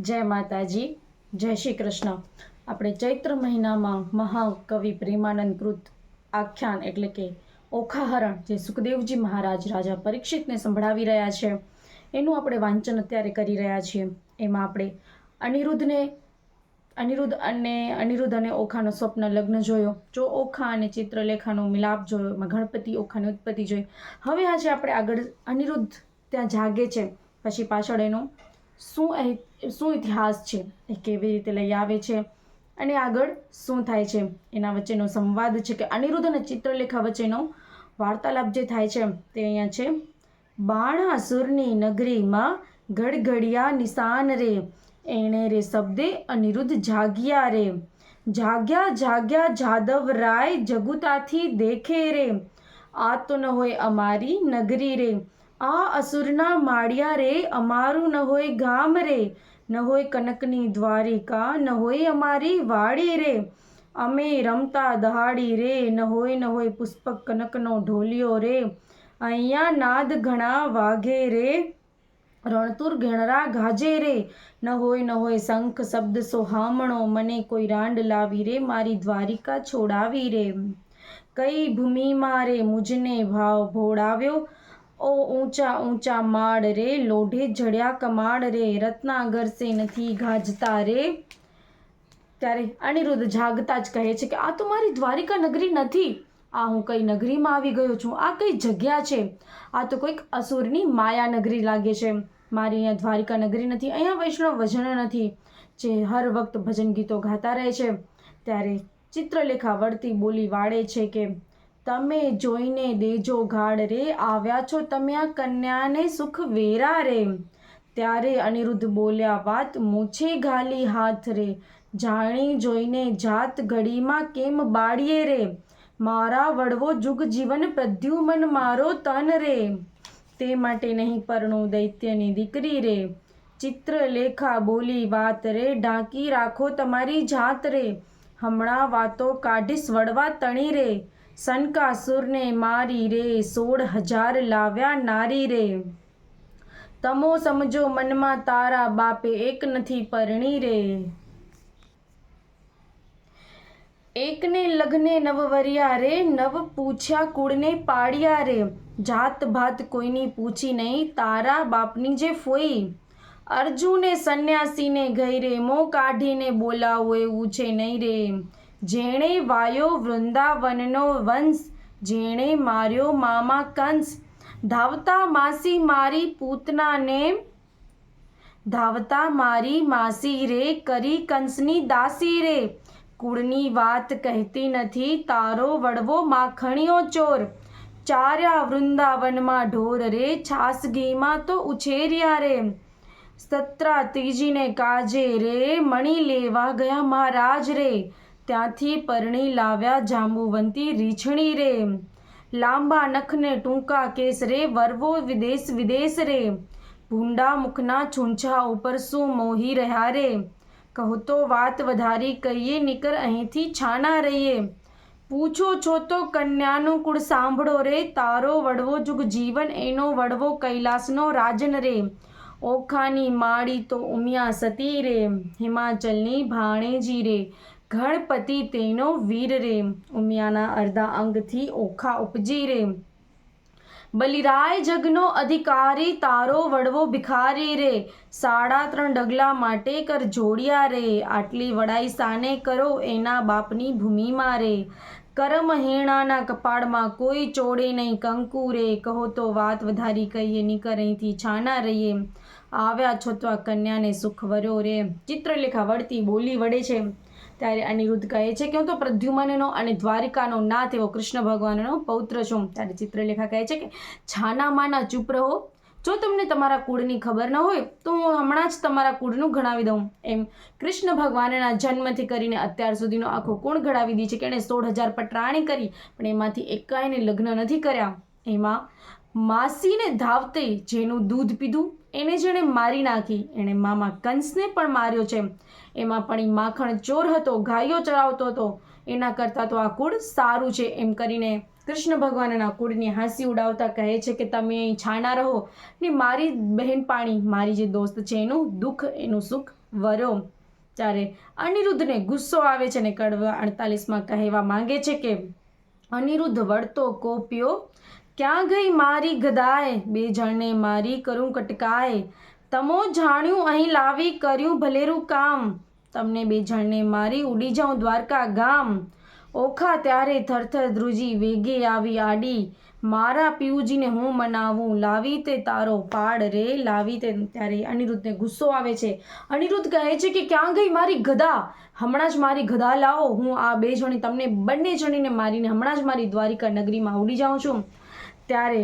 જય માતાજી, જય શ્રી કૃષ્ણ. આપણે ચૈત્ર મહિનામાં મહાકવિ પ્રેમાનંદ કૃત આખ્યાન એટલે કે ઓખાહરણ જે સુખદેવજી મહારાજ રાજા પરીક્ષિતને સંભળાવી રહ્યા છે, એનું આપણે વાંચન અત્યારે કરી રહ્યા છીએ. એમાં આપણે અનિરુદ્ધને, અનિરુદ્ધ અને અનિરુદ્ધ અને ઓખાનો સ્વપ્ન લગ્ન જોયો. જો ઓખા અને ચિત્રલેખાનો મિલાપ જોયો, એમાં ગણપતિ ઓખાની ઉત્પત્તિ જોઈ. હવે આજે આપણે આગળ અનિરુદ્ધ ત્યાં જાગે છે. પછી પાછળ એનો શું શું ઇતિહાસ છે? એ કેવી રીતે લઈ આવે છે? અને આગળ શું થાય છે? એના વચ્ચેનો સંવાદ છે કે અનિરુદ્ધ અને ચિત્રલેખા વચ્ચેનો વાર્તાલાપ જે થાય છે, તે અહીંયા છે. બાણાસુરની નગરીમાં ગડગડિયા નિશાન રે, એણે રે શબ્દે અનિરુદ્ધ જાગ્યા રે. જાગ્યા જાગ્યા જાદવ રાય જગુતાથી દેખે રે. આ તો ન હોય અમારી નગરી રે. આ અસુરના માળિયા રે, અમારું ન હોય ગામ રે. ન હોય કનકની દ્વારિકા, ન હોય અમારી વાડી રે. અમે રમતા દહાડી રે, ન હોય ન હોય પુષ્પક કનકનો ઢોલિયો રે. અહીંયા નાદ ઘણા વાઘે રે. રણતુર ઘેણરા ગાજે રે. ન હોય ન હોય શંખ શબ્દ સોહામણો મને કોઈ રાંડ લાવી રે, મારી દ્વારિકા છોડાવી રે. કઈ ભૂમિમાં રે મુજને ભાવ ભોળાવ્યો? ઓ ઊંચા ઊંચા માળ રે, લોઢે જડ્યા કમાડ રે, રત્નાગર સે નથી ગાજતા રે. ત્યારે અનિરુદ્ધ જાગતા જ કહે છે કે, આ તો મારી દ્વારિકા નગરી નથી. આ હું કઈ નગરીમાં આવી ગયો છું. આ કઈ જગ્યા છે? આ તો કોઈક અસુરની માયા નગરી લાગે છે. મારી અહીંયા દ્વારિકા નગરી નથી. અહીંયા વૈષ્ણવ ભજનો નથી, જે હર વખત ભજન ગીતો ગાતા રહે છે. ત્યારે ચિત્રલેખા વળતી બોલી વાળે છે કે તમે જોઈને દેજો ગાડ રે, આવ્યા છો તમે આ કન્યાને સુખ વેરા રે. ત્યારે અનિરુદ્ધ બોલ્યા, વાત મૂછે ગાલી હાથ રે. જાણી જોઈને જાત ઘડીમાં કેમ બાળીએ રે? મારા વડવો જુગ જીવન પ્રદ્યુમન મારો તન રે. તે માટે નહીં, પરણું દૈત્યની દીકરી રે. ચિત્રલેખા બોલી, વાત રે, ઢાંકી રાખો તમારી જાત રે. હમણાં વાતો કાઢીશ, વડવા તણી રે. સનકાસુરને મારી રે, સોળ હજાર લાવ્યા નારી રે. તમો સમજો મનમાં તારા બાપે એક નથી પરણી રે. એકને લગ્ને નવવર્યા રે, નવ પૂછ્યા કુળને પાડ્યા રે. જાત ભાત કોઈની પૂછી નહીં, તારા બાપની જે ફોઈ. અર્જુને સંન્યાસીને ગઈ રે, મો કાઢીને બોલાવો એવું છે નહીં રે. જેણે વાયો વૃંદાવનનો વંશ, જેણે માર્યો મામા કંસ. ધાવતા માસી મારી પૂતનાને, ધાવતા મારી માસી રે કરી કંસની દાસી રે. કુળની વાત કહેતી નથી, તારો વડવો માખણીઓ ચોર. ચાર્યા વૃંદાવનમાં ઢોર રે છાસ ઘીમાં તો ઉછેર્યા રે. સત્રા ત્રીજીને કાજે રે, મણી લેવા ગયા મહારાજ રે. ત્યાંથી પરણી લાવ્યા જાંબુવંતી રીછણી રે. લાંબા નખને ટૂંકા કેસ રે, વરવો વિદેશ વિદેશ રે. ભૂંડા મુખના છૂંછા ઉપર શું મોહી રહ્યા રે? કહો તો વાત વધારી કહીએ, નીકર અહીંથી છાના રહીએ. પૂછો છો તો કન્યાનું કુળ સાંભળો રે, તારો વડવો જુગ જીવન, એનો વડવો કૈલાસનો રાજન રે. ઓખાની માળી તો ઉમિયા સતી રે, હિમાચલની ભાણેજી રે. ગણપતિ તેનો વીર રે. ઉમિયાના અર્ધા અંગથી ઓખા ઉપજી રે. બલિરાય જગનો અધિકારી તારો વડવો ભિખારી રે. સાડા ત્રણ ડગલા માટે કર જોડિયા રે. આટલી વડાઈ સાને કરો એના બાપની ભૂમિમાં રે. કરમહેણાના કપાળમાં કોઈ ચોડે નહીં કંકુ રે. કહો તો વાત વધારી કહીએ નીકર અહીંથી છાના રહીએ. આવ્યા છો તો આ કન્યાને સુખ વર્યો રે. ચિત્રલેખા વળતી બોલી વડે છે. ત્યારે અનિરુદ્ધ કહે છે કે હું તો પ્રદ્યુમનનો અને દ્વારિકાનો ના તેવો કૃષ્ણ ભગવાનનો પૌત્ર છું. ત્યારે ચિત્રલેખા કહે છે કે, છાનામાના ચૂપ રહો. જો તમને તમારા કુળની ખબર ન હોય, તો હું હમણાં જ તમારા કુળનું ગણાવી દઉં. એમ કૃષ્ણ ભગવાનના જન્મથી કરીને અત્યાર સુધીનો આખો કોણ ગણાવી દી છે કે એણે સોળ હજાર પટરાણી કરી, પણ એમાંથી એકાયને લગ્ન નથી કર્યા. એમાં માસીને ધાવતે જેનું દૂધ પીધું એને જેણે મારી નાખી, એણે મામા કંસને પણ માર્યો છે. એમાં પણ એ માખણ ચોર હતો, ગાયો ચરાવતો હતો. એના કરતાં તો આ કુળ સારું છે એમ કરીને કૃષ્ણ ભગવાનના કુળની હાંસી ઉડાવતા કહે છે કે તમે અહીં છાના રહો ને મારી બહેન પાણી, મારી જે દોસ્ત છે એનું દુઃખ, એનું સુખ વરો. ત્યારે અનિરુદ્ધને ગુસ્સો આવે છે અને કડવા અડતાલીસમાં કહેવા માંગે છે કે, અનિરુદ્ધ વળતો કોપ્યો ક્યાં ગઈ મારી ગદાય? બે જણને મારી કરું કટકાય. તમો જાણ્યું અહીં લાવી કર્યું ભલેરું કામ. તમને બે જણને મારી ઉડી જાઉં દ્વારકા ગામ. ઓખા ત્યારે થરથર ધ્રુજી વેગે આવી આડી. મારા પિયુજીને હું મનાવું? લાવી તે તારો પાડ રે? લાવી તે ત્યારે અનિરુદ્ધને ગુસ્સો આવે છે. અનિરુદ્ધ કહે છે કે ક્યાં ગઈ મારી ગધા હમણાં જ મારી ગધા લાવો. હું આ બે જણી તમને બંને જણીને મારીને હમણાં જ મારી દ્વારિકા નગરીમાં ઉડી જાઉં છું. ત્યારે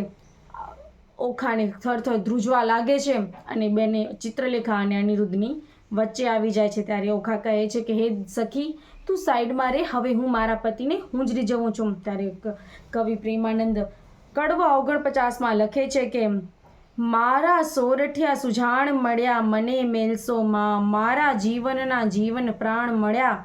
ઓખાને થરથર ધ્રુજવા લાગે છે અને બેને ચિત્રલેખા અને અનિરુદ્ધની વચ્ચે આવી જાય છે ત્યારે ઓખા કહે છે કે, હે સખી, તું સાઈડમાં રે, હવે હું મારા પતિને હું જ રીઝવું છું. ત્યારે કવિ પ્રેમાનંદ કડવા ઓગણપચાસમાં લખે છે કે, મારા સોરઠિયા સુજાણ મળ્યા, મને મેલસોમાં મારા જીવનના જીવન પ્રાણ મળ્યા,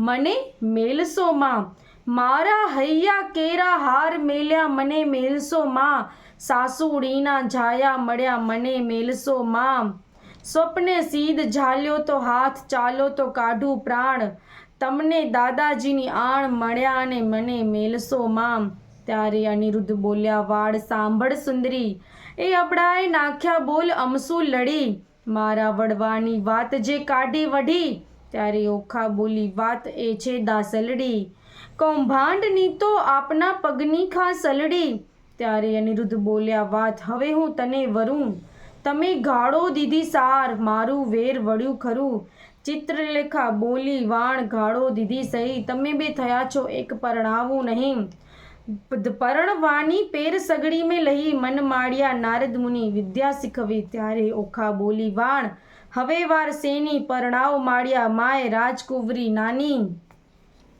મને મેલસોમાં મારા હૈયા કેરા હાર મેલ્યા મને મેલસો માં. સાસુડીના જાયા મળ્યા મને મેલસો માં. સ્વપ્ને સીધ ઝાલ્યો તો હાથ, ચાલો તો કાઢું પ્રાણ. તમને દાદાજીની આણ મળ્યા અને મને મેલસો માં. ત્યારે અનિરુદ્ધ બોલ્યા વાળ સાંભળ સુંદરી. એ અબડાએ નાખ્યા બોલ અમસુ લડી. મારા વડવાની વાત જે કાઢી વઢી. ત્યારે ઓખા બોલી, વાત એ છે દાસલડી. કૌભાંડની તો આપના પગની ખા સલડી ત્યારે અનિરુદ્ધ બોલ્યા, વાત હવે હું તને વરું. તમે ગાળો દીધી સાર, મારું વેર વળ્યું ખરું. ચિત્રલેખા બોલી, વાણ ગાળો દીધી સહી. તમે બે થયા છો, એક પરણાવું નહીં. પરણવાની પેર સગડી મેં લઈ. મન માળ્યા નારદ મુનિ વિદ્યા શીખવી. ત્યારે ઓખા બોલી, વાણ, હવે વાર સેની. પરણાવ માળ્યા, માય રાજકુંવરી નાની.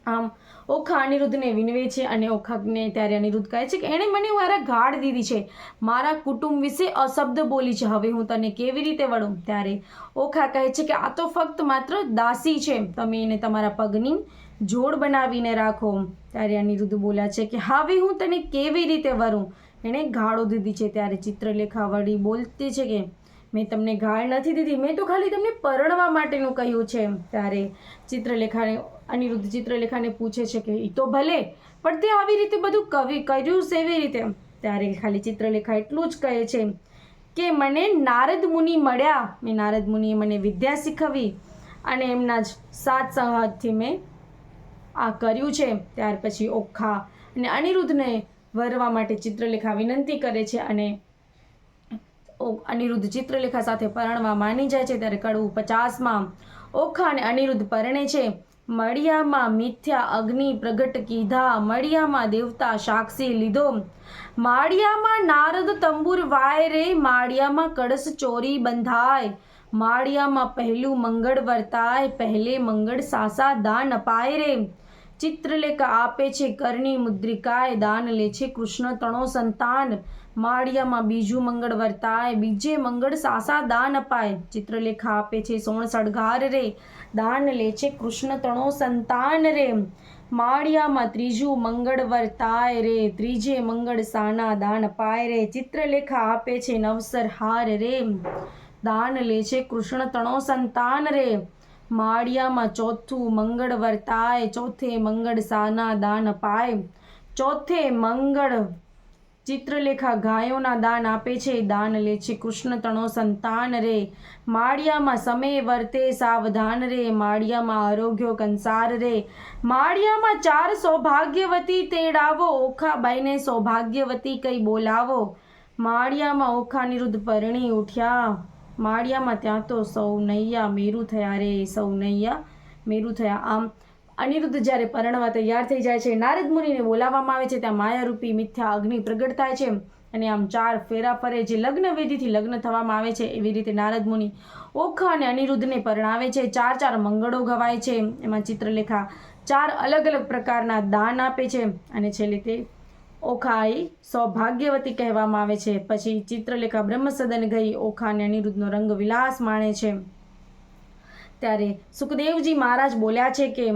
આમ ઓખા અનિરુદ્ધને વિનવે છે અને ઓખાને ત્યારે અનિરુદ્ધ કહે છે કે, એણે મને મારા ગાઢ દીધી છે. મારા કુટુંબ વિશે અશબ્દ બોલી છે. હવે હું તને કેવી રીતે વળું? ત્યારે ઓખા કહે છે કે, આ તો ફક્ત માત્ર દાસી છે. તમે એને તમારા પગની જોડ બનાવીને રાખો. ત્યારે અનિરુદ્ધ બોલ્યા છે કે, હવે હું તને કેવી રીતે વરું? એણે ગાળો દીધી છે. ત્યારે ચિત્રલેખા વળી બોલતી છે કે, મેં તમને ગાળ નથી દીધી. મેં તો ખાલી તમને પરણવા માટેનું કહ્યું છે. ત્યારે ચિત્રલેખાને અનિરુદ્ધ ચિત્રલેખાને પૂછે છે કે એ તો ભલે, પણ તે આવી રીતે બધું કવિ કર્યું સેવી રીતે. ત્યારે ખાલી ચિત્રલેખા એટલું જ કહે છે કે મને નારદ મુનિ મળ્યા. મેં નારદ મુનિએ મને વિદ્યા શીખવી અને એમના જ સાત સંવાદથી મેં આ કર્યું છે. ત્યાર પછી ઓખા અને અનિરુદ્ધને વરવા માટે ચિત્રલેખા વિનંતી કરે છે અને અનિરુદ્ધ ચિત્રલેખા સાથે પરણવા માની જાય છે. ત્યારે કડવું પચાસમાં ઓખા અને અનિરુદ્ધ પરણે છે. મળિયામાં મિથ્યા અગ્નિ પ્રગટ કીધા, મળિયામાં દેવતા સાક્ષી લીધો. માળિયામાં નારદ તંબુર વાય રે, માળિયામાં કળશ ચોરી બંધાય. માળિયામાં પહેલું મંગળ વર્તાય, પહેલે મંગળ સાસા દાન અપાય રે. ચિત્રલેખા આપે છે કરણી મુદ્રિકાએ દાન લે છે કૃષ્ણ તણો સંતાન. માળિયામાં બીજું મંગળ વર્તાય બીજે મંગળ સાસા દાન અપાય. ચિત્રલેખા આપે છે સોણ સળગાર રે. દાન લે છે કૃષ્ણ તણો સંતાન રે. માળિયામાં ત્રીજું મંગળ વર્તાય રે. ત્રીજે મંગળ સાના દાન અપાય રે. ચિત્રલેખા આપે છે, નવસર હાર રે. દાન લે છે કૃષ્ણ તણો સંતાન રે. માળિયામાં ચોથું મંગળ વર્તાય ચોથે મંગળ સાના દાન અપાય. ચોથે મંગળ ચિત્રલેખા ગાયોના દાન આપે છે. દાન લે છે કૃષ્ણ તણો સંતાન રે. માળિયામાં સમય વર્તે, સાવધાન રે. માળિયામાં આરોગ્ય કંસાર રે. માળિયામાં ચાર સૌભાગ્યવતી તેડાવો. ઓખાબાઈને સૌભાગ્યવતી કઈ બોલાવો. માળિયામાં ઓખા નિરુદ્ધ પરણી ઉઠ્યા. માળિયામાં ત્યાં તો સૌ નૈયા મેરુ થયા રે. સૌ નૈયા મેરુ થયા. આમ અનિરુદ્ધ જ્યારે પરણવા તૈયાર થઈ જાય છે, નારદ મુનિને બોલાવવામાં આવે છે, ત્યાં માયારૂપી મિથ્યા અગ્નિ પ્રગટ થાય છે અને આમ ચાર ફેરા ફરે જે લગ્ન વિધિથી લગ્ન થવામાં આવે છે, એવી રીતે નારદ મુનિ ઓખા અને અનિરુદ્ધને પરણાવે છે. ચાર ચાર મંગળો ગવાય છે. એમાં ચિત્રલેખા ચાર અલગ અલગ પ્રકારના દાન આપે છે અને છેલ્લે તે ઓખાઈ સૌભાગ્યવતી કહેવામાં આવે છે. પછી ચિત્રલેખા બ્રહ્મસદન ગઈ, ઓખા અને અનિરુદ્ધનો રંગ વિલાસ માણે છે. ત્યારે સુખદેવજી મહારાજ બોલ્યા છે કે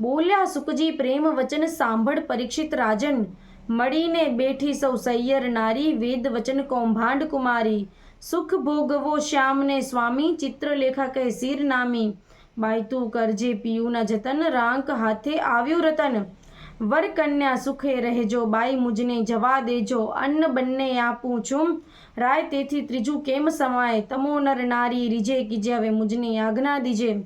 બોલ્યા સુખજી પ્રેમ વચન સાંભળ પરીક્ષિત રાજન. મળીને બેઠી સૌ સૈયર નારી, વેદ વચન કૌભાંડ કુમારી. સુખ ભોગવો શ્યામને સ્વામી, ચિત્રલેખા કહે શિર નામી. બાયતું કરજે પિયુના જતન, રાંક હાથે આવ્યું રતન. વર કન્યા સુખે રહેજો, બાઈ મુજને જવા દેજો. અન્ન બંને આપું છું. રાય તેથી ત્રીજું કેમ સમાય? તમો નર નારી, રીજે કીજે, હવે મુજને આજ્ઞા દીજે.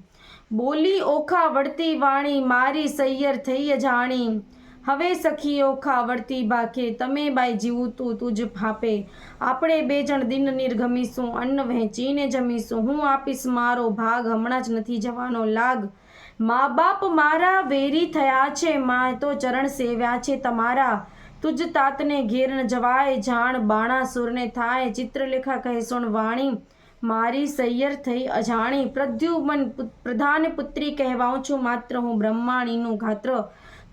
બોલી ઓખા વળતી વાણી મારી સૈયર થઈ જાણી. હવે સખી ઓખા વળતી બાકે તમે બાઈ જીવું તું તુજ ફાપે આપણે બે જણ દિન નિર્ગમીશું, અન્ન વહેંચીને જમીશું. હું આપીશ મારો ભાગ, હમણાં જ નથી જવાનો લાગ. મા બાપ મારા વેરી થયા છે, માં તો ચરણ સેવ્યા છે તમારા. તુજ તાતને ઘેર જવાય, જાણ બાણાસુરને થાય. ચિત્રલેખા કહે સુણ વાણી મારી સૈયર થઈ અજાણી. પ્રદ્યુમન પ્રધાન પુત્રી કહેવાઉં છું માત્ર. હું બ્રહ્માણીનું ગાત્ર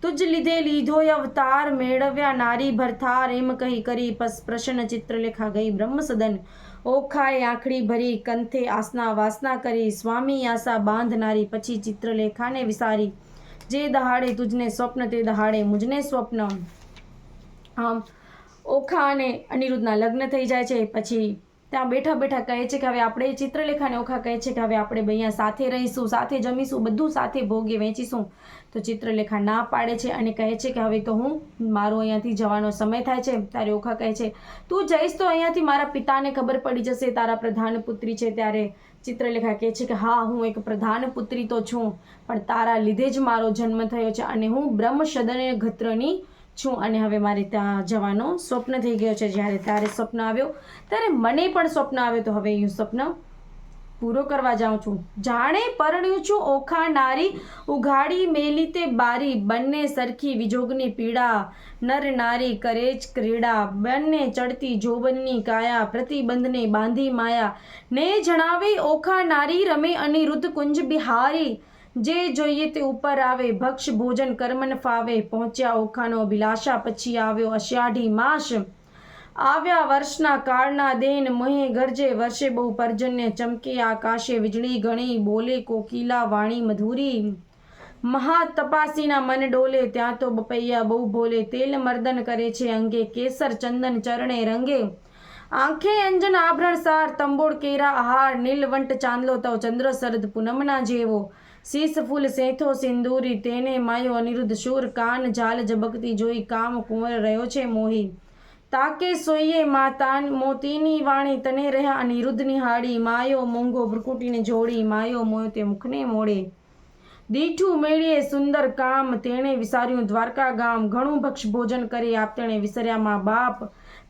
તુજ લીધે લીધો અવતાર મેળવ્યા નારી ભરથાર. એમ કહી કરી પ્રસન્ન ચિત્રલેખા ગઈ બ્રહ્મસદન. ઓખાએ આંખડી ભરી કંથે આસના વાસના કરી. સ્વામી આશા બાંધનારી પછી ચિત્રલેખાને વિસારી. જે દહાડે તુજને સ્વપ્ન તે દહાડે મુજને સ્વપ્ન. આમ ઓખા અને અનિરુદ્ધના લગ્ન થઈ જાય છે. પછી ત્યાં બેઠા બેઠા કહે છે કે હવે આપણે ચિત્રલેખાને ઓખા કહે છે કે હવે આપણે અહીંયા સાથે રહીશું, સાથે જમીશું, બધું સાથે ભોગે વહેંચીશું. તો ચિત્રલેખા ના પાડે છે અને કહે છે કે હવે તો હું મારો અહીંયાથી જવાનો સમય થાય છે, ત્યારે ઓખા કહે છે, તું જઈશ તો અહીંયાથી મારા પિતાને ખબર પડી જશે, તારા પ્રધાન પુત્રી છે. ત્યારે ચિત્રલેખા કહે છે કે હા, હું એક પ્રધાન પુત્રી તો છું, પણ તારા લીધે જ મારો જન્મ થયો છે અને હું બ્રહ્મશદને ઘત્રની છું અને હવે મારે ત્યાં જવાનો સ્વપ્ન થઈ ગયો છે. જ્યારે તારે સ્વપ્ન આવ્યો, ત્યારે મને પણ સ્વપ્ન આવ્યો તો હવે હું સ્વપ્ન પૂરો કરવા જાઉં છું. જાણે પરણ્યું છું ઓખા નારી, ઉઘાડી મેલી તે બારી. બંને સરખી વિજોગની પીડા, નર નારી કરે જ ક્રીડા. બંને ચડતી જોબનની કાયા, પ્રતિબંધને બાંધી માયા. ને જણાવી ઓખા નારી રમે અનિરુદ્ધ કુંજ બિહારી જે જોઈએ તે ઉપર આવે ભક્ષ ભોજન કર્મન ફાવે, પહોંચ્યા ઓખાનો અભિલાષા પછી આવ્યો અષાઢી માસ. આવ્યા વર્ષના કાળના દેન મોહે ગરજે, વર્ષે બહુ પર્જન્ય ચમકે, આકાશે વીજળી ગણી, બોલે કોકિલા વાણી મધુરી. મહા તપાસીના મન ડોલે, ત્યાં તો બપૈયા બહુ ભોલે, તેલ મર્દન કરે છે અંગે, કેસર ચંદન ચરણે રંગે. આંખે અંજન આભરણ સાર, તંબોળ કેરા આહાર, નીલવંટ ચાંદલો, તવ ચંદ્ર શરદ પૂનમના જેવો. શીશ ફૂલ સેથો સિંદૂરી તેને માયો અનિરુદ્ધ શૂર કાન જાલ ઝબકતી જોઈ કામ કુંવર રહ્યો છે મોહી તાકે સોઈએ માતાન મોતીની વાણી તને રહ્યા અનિરુદ્ધની હાડી માયો મોંઘો ભ્રુકુટીને જોડી માયો મોયો તે મુખને મોડે દીઠું મેળીએ સુંદર કામ તેણે વિસાર્યું દ્વારકા ગામ ઘણું ભક્ષ ભોજન કરી આપ તેણે વિસર્યા મા બાપ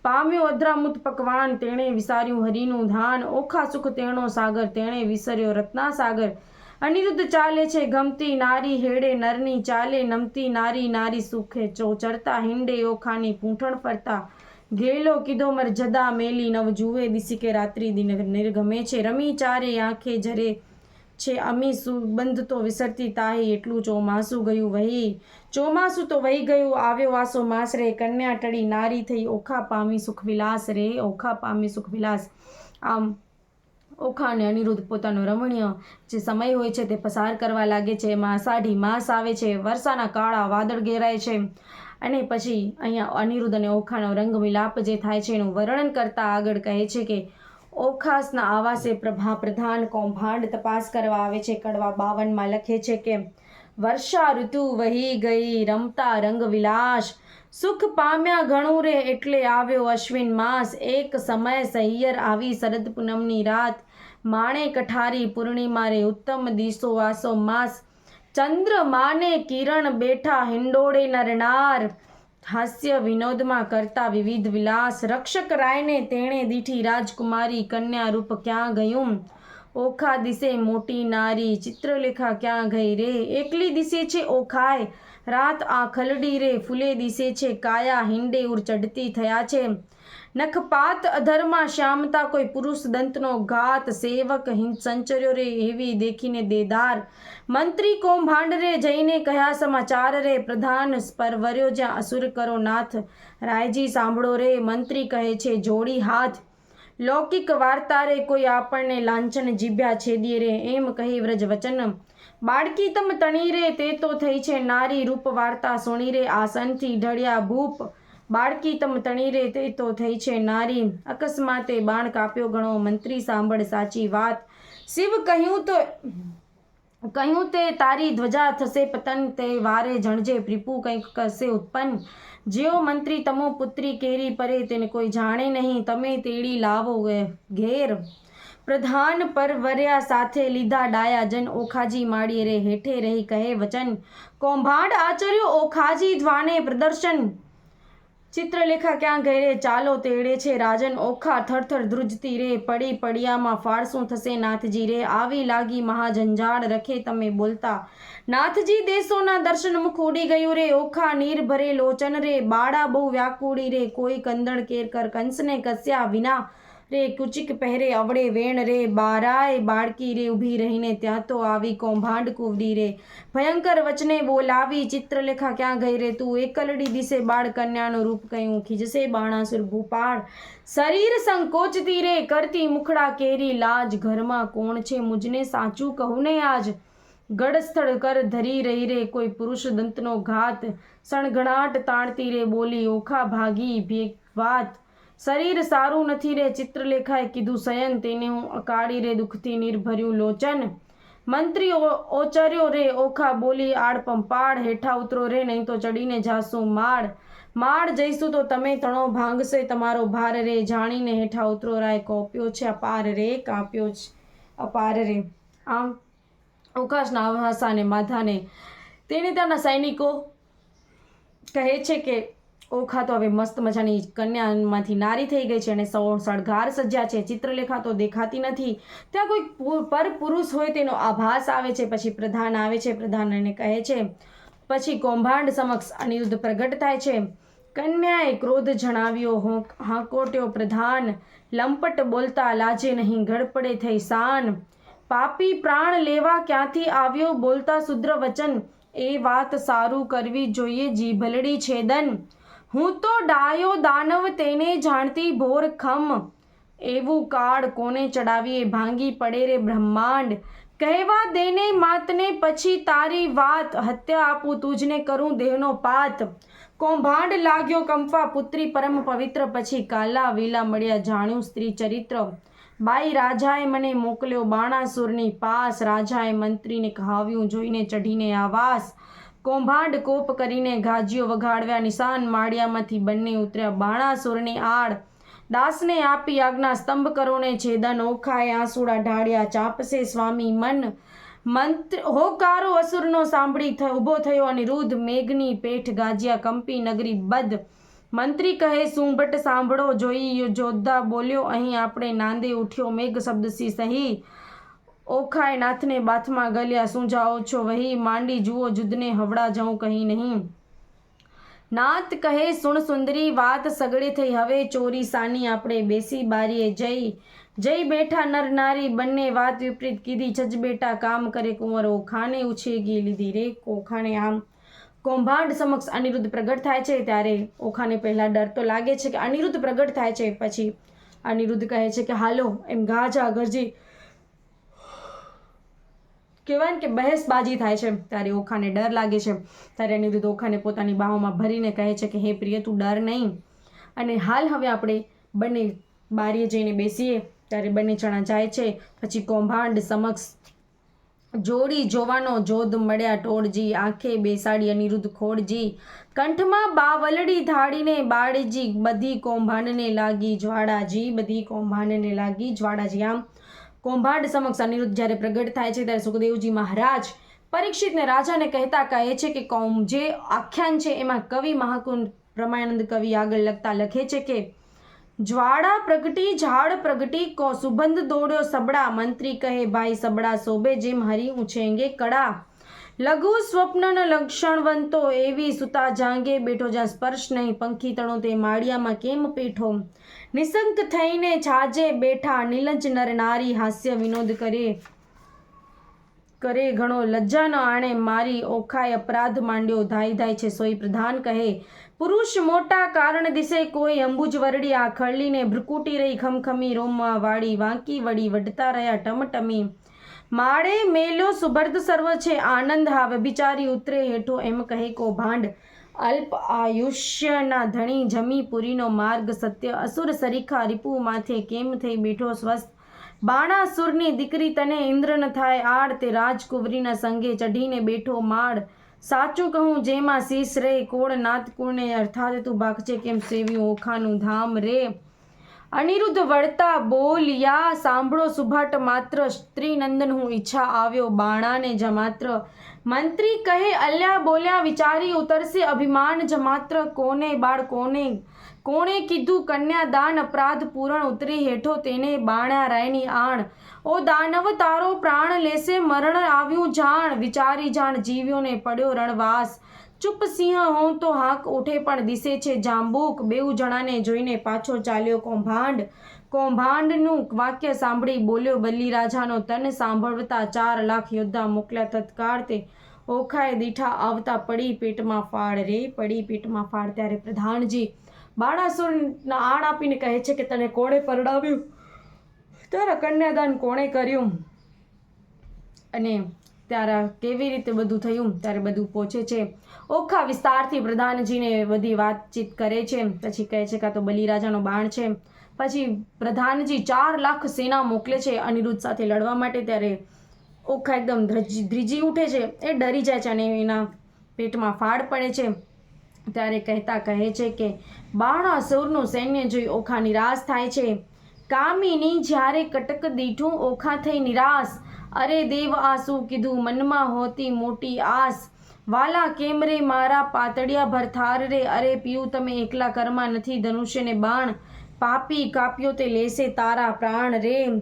પામ્યો અદ્રામુત પકવાન તેણે વિસાર્યું હરિનું ધાન ઓખા સુખ તેણો સાગર તેણે વિસર્યો રત્ના સાગર અનિરુદ્ધ ચાલે છે, ગમતી નારી હેડે નરની ચાલે, નમતી નારી નારી સુખે ચો ચરતા હિંડે ઓખાની પૂંઠણ ફરતા. ઘેલો કીધો મર જદા મેલી, નવ જુએ દિશી કે રાત્રિ દિન નિર્ગમે છે. રમી ચારે આંખે જરે છે, અમી સુબંધ તો વિસરતી તાહી, એટલું ચોમાસું ગયું વહી. ચોમાસું તો વહી ગયું, આવ્યો વાસો માસ રે કન્યા ટળી નારી થઈ, ઓખા પામી સુખ વિલાસ રે, ઓખા પામી સુખ વિલાસ આમ ઓખા અને અનિરુદ્ધ પોતાનો રમણીય જે સમય હોય છે તે પસાર કરવા લાગે છે. એમાં અષાઢી માસ આવે છે. વર્ષાના કાળા વાદળ ઘેરાય છે. અને પછી અહીંયા અનિરુદ્ધ અને ઓખાનો રંગ મિલાપ જે થાય છે એનું વર્ણન કરતા આગળ કહે છે કે, ઓખાસના આવાસે પ્રભા પ્રધાન કૌભાંડ તપાસ કરવા આવે છે. કડવા બાવનમાં લખે છે કે, વર્ષા ઋતુ વહી ગઈ, રમતા રંગ વિલાસ. સુખ પામ્યા ઘણું રે એટલે આવ્યો અશ્વિન માસ. એક સમય સહિયર આવી શરદ પૂનમની રાત. માણે કઠારી પૂર્ણિમા રે ઉત્તમ દિશો વાસો માસ. ચંદ્ર માને કિરણ બેઠા હિંડોળે નરનાર. હાસ્ય વિનોદમાં કરતા વિવિધ વિલાસ. રક્ષક રાયને તેણે દીઠી રાજકુમારી કન્યા રૂપ ક્યાં ગયું? ઓખા દિશે મોટી નારી. ચિત્રલેખા ક્યાં ગઈ રે? એકલી દિશે છે ઓખાય. રાત આ ખલડી રે. ફૂલે દિશે છે કાયા. હિંડે ઉર ચડતી થયા છે. નખપાત અધર્મા શ્યામતા કોઈ પુરુષ દંતનો ઘાત, સેવક હિંદ સંચર્યો રે એવી દેખીને દેદાર. મંત્રી કૌભાંડ રે જઈને કહ્યા સમાચાર રે? પ્રધાન સ્પરવર્યો જ્યાં અસુર કરો નાથ. રાયજી સાંભળો રે, મંત્રી કહે છે, જોડી હાથ. લૌકિક વાર્તા રે, કોઈ આપણને લાંછન જીભ્યા છેદીએ રે. એમ કહી વ્રજ વચન બાળકી તમ તણી રે, તે તો થઈ છે નારી રૂપ વાર્તા. સુણી રે, આસનથી ઢળ્યા ભૂપ. બાળકી તમ તણીરે તે તો થઈ છે નારી. અકસ્માતે બાણ કાપ્યો ગણો મંત્રી સાંભળ સાચી વાત. શિવ કહ્યું તો, કહ્યું તે તારી ધ્વજા થશે પતન, તે વારે જણજે પ્રિપુ કંઈક કરશે ઉત્પન્ન. જેઓ મંત્રી તમો પુત્રી કેરી પરે તેને કોઈ જાણે નહીં. તમે તેડી લાવો ઘેર. પ્રધાન પરવર્યા સાથે લીધા ડાયા જન ઓખાજી માડી રે હેઠે રહી કહે વચન. કૌભાંડ આચર્યો ઓખાજી ધ્વાને પ્રદર્શન. ચિત્રલેખા ક્યાં ગઈ રે ચાલો તેડે છે. રાજન ઓખા થરથર ધ્રુજતી રે. પડી પડિયામાં ફાળસું થશે નાથજી રે. આવી લાગી મહાજંજાળ રખે તમે બોલતા. નાથજી દેશોના દર્શન મુખ ઉડી ગયું રે. ઓખા નીર ભરે લોચન રે. બાળા બહુ વ્યાકુડી રે. કોઈ કંદણ કેર કર કંસને કસ્યા વિના રે, કુચિક પહેરે, અવળે વેણ રે બારાય બાળકી રે, ઊભી રહીને ત્યાં તો આવી કૌભાંડ કુવડી રે. ભયંકર વચને બોલાવી, ચિત્રલેખા ક્યાં ગઈ રે તું? એકલડી દિશે બાળ કન્યાનું રૂપ કયું ખીજશે બાણાસુર ભૂપાળ? શરીર સંકોચતી રે, કરતી મુખડા કેરી લાજ, ઘરમાં કોણ છે મુજને સાચું કહું ને આજ? ગડસ્થળ કર ધરી રહી રે, કોઈ પુરુષ દંતનો ઘાત. સણગણાટ તાણતી રે બોલી, ઓખા ભાગી ભેગ વાત શરીર સારું નથી રે ચિત્રલેખાએ કીધું શયન, તેને હું અકાળી રે દુઃખથી નિર્ભર્યું લોચન. મંત્રી ઓચર્યો રે, ઓખા બોલી આડ પંપાડ હેઠા ઉતરો રે, નહીં તો ચડીને જાશું માળ. માળ જઈશું તો તમે તણો ભાંગશે, તમારો ભાર રે. જાણીને હેઠા ઉતરો રાય, કોપ્યો છે અપાર રે, કાપ્યો છે અપાર રે. આમ અવકાશના આવાસાને માધાને તેને ત્યાંના સૈનિકો કહે છે કે ઓખા તો હવે મસ્ત મજાની કન્યામાંથી નારી થઈ ગઈ છે અને સૌ સળગાર સજ્યા છે. ચિત્રલેખા તો દેખાતી નથી. ત્યાં કોઈ પર પુરુષ હોય તેનો આભાસ આવે છે, પછી પ્રધાન આવે છે, પ્રધાન એને કહે છે. પછી કૌભાંડ સમક્ષ અનિરુદ્ધ પ્રગટ થાય છે. કન્યાએ ક્રોધ જણાવ્યો, હોંક- હાંકોટ્યો પ્રધાન. લંપટ બોલતા લાજે નહીં, ગડપડે થઈ શાન. પાપી પ્રાણ લેવા ક્યાંથી આવ્યો, બોલતા શુદ્ર વચન. એ વાત સારું કરવી જોઈએ જીભલડી છેદન. હું તો ડાયો દાનવ તેને જાણતી ભોર ખમ. એવું કાળ કોને ચડાવીએ? ભાંગી પડે રે બ્રહ્માંડ. કહેવા દેને માતને પછી તારી વાત. હત્યા આપું તુજને કરું દેહનો પાત. કૌભાંડ લાગ્યો કંપા પુત્રી પરમ પવિત્ર. પછી કાલા વીલા મળ્યા જાણ્યું સ્ત્રી ચરિત્ર. બાઈ રાજાએ મને મોકલ્યો બાણાસુરની પાસ. રાજાએ મંત્રીને કહાવ્યું, જોઈને ચઢીને આવાસ. કૌભાંડ કોપ કરીને ગાજીઓ વગાડવ્યા નિશાન માળિયામાંથી બંને ઉતર્યા. બાણાસુરની આડ દાસને આપી આજ્ઞા સ્તંભ કરોને છેદન ઓખાએ આંસુડા ઢાળ્યા. ચાપસે સ્વામી મન. મંત્ર હોકારો અસુરનો સાંભળી ઊભો થયો અનિરુદ્ધ મેઘની પેઠ ગાજ્યા. કંપી નગરી બદ મંત્રી કહે, સુંભટ સાંભળો. જોઈ જોધા બોલ્યો, અહીં આપણે નાંદે ઉઠ્યો. મેઘ શબ્દસી સહી ઓખાએ નાથને બાથમાં ગલ્યા શું જાઓ છો, વહી માંડી જુઓ જુદને હવડા જાઉં કહી નહીં. નાથ કહે, સુણ સુંદરી, વાત સગડી થઈ, હવે ચોરી સાની આપણે બેસી બારીએ જઈ. જઈ બેઠા નર નારી, બંને વાત વિપરીત કીધી, જજ બેટા કામ કરે કુંવર ઓખાને ઉછેગી લીધી રે ઓખાને આમ. કૌભાંડ સમક્ષ અનિરુદ્ધ પ્રગટ થાય છે ત્યારે ઓખાને પહેલાં ડર તો લાગે છે કે અનિરુદ્ધ પ્રગટ થાય છે, પછી અનિરુદ્ધ કહે છે કે, હાલો, એમ ગાજા ગરજી કહેવાય ને કે બહેસબાજી થાય છે. ત્યારે ઓખાને ડર લાગે છે. ત્યારે અનિરુદ્ધ ઓખાને પોતાની બાહોમાં ભરીને કહે છે કે, હે પ્રિય, તું ડર નહીં. અને હાલ હવે આપણે બંને બારીએ જઈને બેસીએ. ત્યારે બંને જણા જાય છે. પછી કૌભાંડ સમક્ષ જોડી જોવાનો જોધ મળ્યા. ટોળજી આંખે બેસાડી અનિરુદ્ધ ખોડજી કંઠમાં બાવલડી ધાડીને બાળજી બધી કૌભાંડને લાગી જ્વાળાજી, બધી કૌભાંડને લાગી જ્વાળાજી. આમ કૌભાંડ સમક્ષ અનિરુદ્ધ જ્યારે પ્રગટ થાય છે ત્યારે સુખદેવજી મહારાજ પરીક્ષિતને રાજાને કહેતા કહે છે કે કૌમ જે આખ્યાન છે એમાં કવિ મહાકુંડ પ્રમાણંદ કવિ આગળ લખતા લખે છે કે, જ્વાળા પ્રગટી, ઝાડ પ્રગટી, કો સુબંધ દોડ્યો સબડા મંત્રી કહે, ભાઈ સબડા શોભે જેમ હરી ઉછેંગે કડા લઘુ સ્વપ્નન લક્ષણવંતો એવી સુતા જાંગે, બેઠો જ્યાં સ્પર્શ નહીં, પંખી તણો તે માળિયામાં કેમ પેઠો? નિસંક થઈને છાજે બેઠા નિલંજ નર નારી હાસ્ય વિનોદ કરે. કરે ઘણો લજ્જાનો આણે મારી ઓખાય અપરાધ માંડ્યો. ધાઈ ધાય છે સોઈ પ્રધાન કહે, પુરુષ મોટા કારણ દિશે કોઈ અંબુજ વરડી આ ખળલીને ભ્રુકુટી રહી ખમખમી રોમમાં વાળી વાંકી વળી વઢતા રહ્યા ટમટમી. માળે મેલો સુભર્દ સર્વ છે, આનંદ હા વ્યભિચારી ઉતરે હેઠો એમ કહે કો ભાંડ. અલ્પ આયુષ્યના ધણી જમી પુરીનો માર્ગ સત્ય. અસુર સરીખા રીપુ માથે કેમ થઈ બેઠો સ્વસ્થ? બાણાસુરની દીકરી તને ઇન્દ્ર થાય આડ તે રાજકુંવરીના સંગે ચઢીને બેઠો માળ. સાચું કહું, જેમાં શીશ રે કોળ નાત કુળને? અર્થાત તું ભાગજે કેમ સેવ્યું ઓખાનું ધામ રે? અનિરુદ્ધ વળતા બોલ્યા સાંભળો સુભાટ માત્ર. સ્ત્રીનંદન હું ઈચ્છા આવ્યો બાણાને જ માત્ર. મંત્રી કહે, અલ્યા બોલ્યા વિચારી ઉતરશે અભિમાન જ માત્ર કોને બાળ કોને? કોણે કીધું કન્યાદાન અપરાધ પૂરણ ઉતરી હેઠો તેને બાણા રાયની આણ. ઓ દાનવ, તારો પ્રાણ લેશે મરણ આવ્યું જાણ. વિચારી જાણ જીવ્યો ને પડ્યો રણવાસ. ચૂપ સિંહ હોઉં તો હાક ઉઠે પણ દિશે છે જાંબુક. બેઉ જણાને જોઈને પાછો ચાલ્યો કૌભાંડ. કૌભાંડનું વાક્ય સાંભળી બોલ્યો બલિરાજાનો તન સાંભળતા ચાર લાખ યોદ્ધા મોકલ્યા તત્કાળ તે ઓખાએ દીઠા આવતા પડી પેટમાં ફાળ રે પડી પેટમાં ફાળ ત્યારે પ્રધાનજી, બાણાસુરના આણ આપીને કહે છે કે તને કોણે પરડાવ્યું તારા કન્યાદાન કોણે કર્યું? અને ત્યારે કેવી રીતે બધું થયું? ત્યારે બધું પહોંચે છે. ઓખા વિસ્તારથી પ્રધાનજીને બધી વાતચીત કરે છે. પછી કહે છે કાં તો બલિરાજાનો બાણ છે. પછી પ્રધાનજી ચાર લાખ સેના મોકલે છે અનિરુદ્ધ સાથે લડવા માટે. ત્યારે ઓખા એકદમ ધ્રજી ઉઠે છે. એ ડરી જાય છે અને એના પેટમાં ફાડ પડે છે. ત્યારે કહેતા કહે છે કે, બાણાસુરનું સૈન્ય જોઈ ઓખા નિરાશ થાય છે. કામિની જ્યારે કટક દીઠું ઓખા થઈ નિરાશ અરે દેવ આ શું કીધું, મનમાં હોતી મોટી આસ. વાલા કેમ રે મારા પાતળિયા ભરથાર રે? અરે પીયું, તમે એકલા કરમાં નથી, ધનુષ્યને બાણ. પાપી કાપ્યો તે લેશે તારા પ્રાણ રે.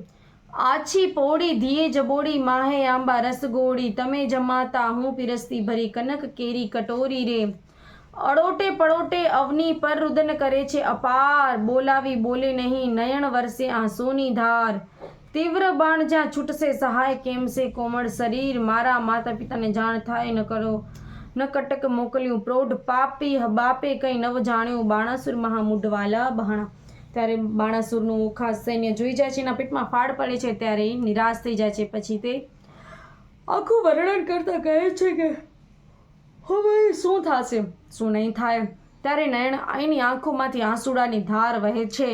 આછી પોડી ધીએ જબોડી માહે આંબા રસગોળી તમે જમાતા, હું પીરસતી ભરી કનક કેરી કટોરી રે. અડોટે પડોટે અવની પર રુદન કરે છે અપાર. બોલાવી બોલે નહીં નયન વરસે આંસુની ધાર. તીવ્ર બાણ જ્યાં છૂટશે, સહાય કેમ છે કોમળ શરીર? મારા માતા પિતાને જાણ થાય ન કરો ન કટક મોકલ્યું પ્રૌઢ પાપી, બાપે કંઈ નવ જાણ્યું. બાણાસુર મહામુઢવાલા બહાણા. ત્યારે બાણાસુરનું ઓખા સૈન્ય જોઈ જાય છે, એના પેટમાં ફાડ પડે છે, ત્યારે નિરાશ થઈ જાય છે. પછી તે આખું વર્ણન કરતા કહે છે કે, હવે શું થશે? શું નહીં થાય? ત્યારે નયણ એની આંખોમાંથી આંસુડાની ધાર વહે છે.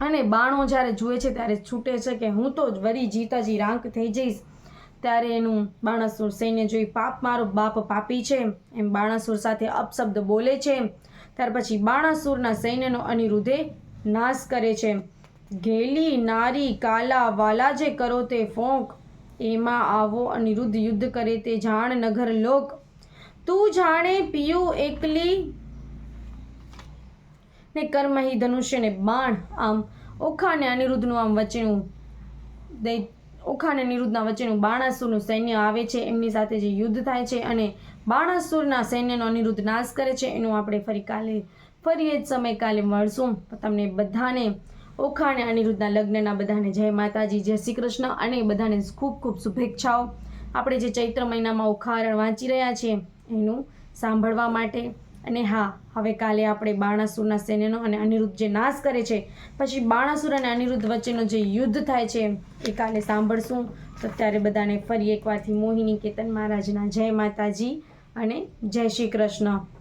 અને બાણો જ્યારે જુએ છે ત્યારે છૂટે છે કે હું તો વરી જીતાજી રાંક થઈ જઈશ. ત્યારે એનું બાણાસુર સૈન્ય જોઈ પાપ મારો બાપ પાપી છે. એમ બાણાસુર સાથે અપશબ્દ બોલે છે. ત્યાર પછી બાણાસુરના સૈન્યનો અનિરુદ્ધે નાશ કરે છે. ઘેલી નારી કાલા વાલા જે કરો તે ફોંક, એમાં આવો અનિરુદ્ધ યુદ્ધ કરે તે જાણ નગર લોક. તું જાણે પિયું એકલી ને કર્મહી ધનુષ્ય ને બાણ, આમ ઓખા અને અનિરુદ્ધનું આમ વચ્ચેનું દૈ ઓખા અને અનિરુદ્ધના વચ્ચેનું બાણાસુરનું સૈન્ય આવે છે. એમની સાથે જે યુદ્ધ થાય છે અને બાણાસુરના સૈન્યનો અનિરુદ્ધ નાશ કરે છે. એનું આપણે ફરી કાલે, ફરી એ જ સમય કાલે મળશું. તમને બધાને ઓખા અને અનિરુદ્ધના લગ્નના બધાને જય માતાજી, જય શ્રી કૃષ્ણ અને બધાને ખૂબ ખૂબ શુભેચ્છાઓ. આપણે જે ચૈત્ર મહિનામાં ઉખારણ વાંચી રહ્યા છીએ, એનું સાંભળવા માટે અને હા, હવે કાલે આપણે બાણાસુરના સૈન્યનો અને અનિરુદ્ધ જે નાશ કરે છે, પછી બાણાસુર અને અનિરુદ્ધ વચ્ચેનો જે યુદ્ધ થાય છે, એ કાલે સાંભળશું. તો ત્યારે બધાને ફરી એકવારથી મોહિની કેતન મહારાજના જય માતાજી અને જય શ્રી કૃષ્ણ.